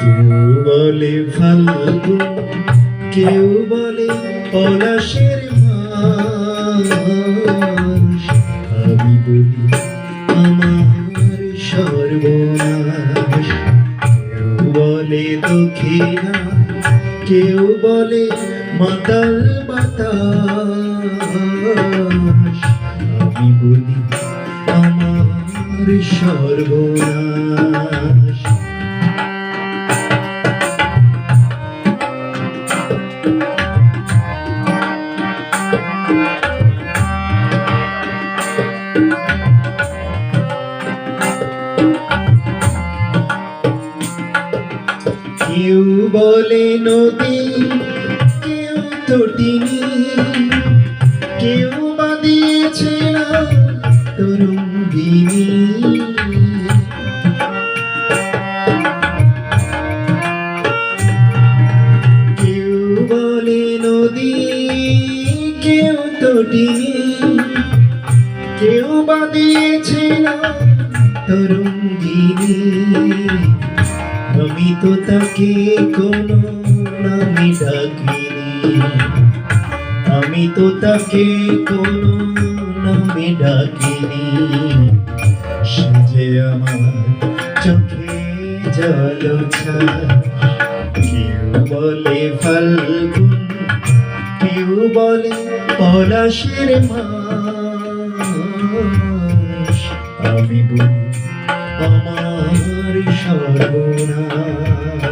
কেউ বলে ফাল্গুন কেউ বলে পলাশের মাস। আমি বলি, আমার সর্বনাশ। কেউ বলে দক্ষিণা কেউ বলে মাতাল বাতাস। আমি বলি আমার সর্বনাশ। কেউ বলে নদী কেউ তটিনী তটিনী কেউ বা দিয়েছে না তরঙ্গিনী আমি তো তাকে কোনো নামে ডাকিনি। আমি তো তাকে কোনো নামে ডাকিনি। সে যে আমার চোখে জল কেউ বলে ফাল্গুন কেউ বলে পলাশের মাস। আমি আমার সর্বনাশ।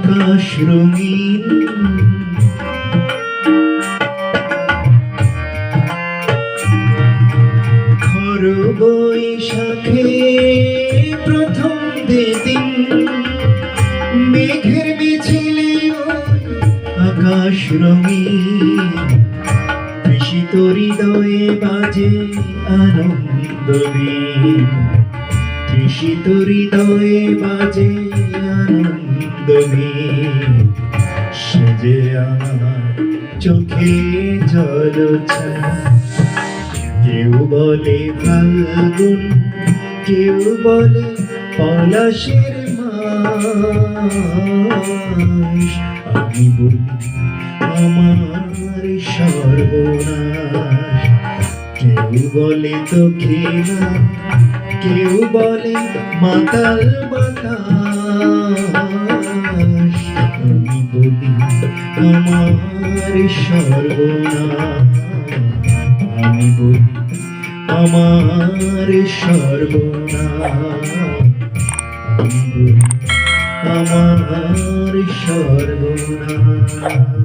আকাশ রঙিন। ঘর বৈশাখে প্রথম দিন মেঘের মিছিলে আকাশ রঙিন। কৃষিত হৃদয়ে বাজে আনন্দ বীণ তৃষিত হৃদয়ে বাজে আনন্দ বীণ সে যে আমার চোখে জল কেউ বলে ফাল্গুন, কেউ বলে পলাশের মাস। আমি বলি আমার সর্বনাশ। কেউ বলে দক্ষিণা কেউ বলে মাতাল বাতাস। আমি বলি আমার সর্বনাশ। আমি বলি আমার বলি আমার সর্বনাশ।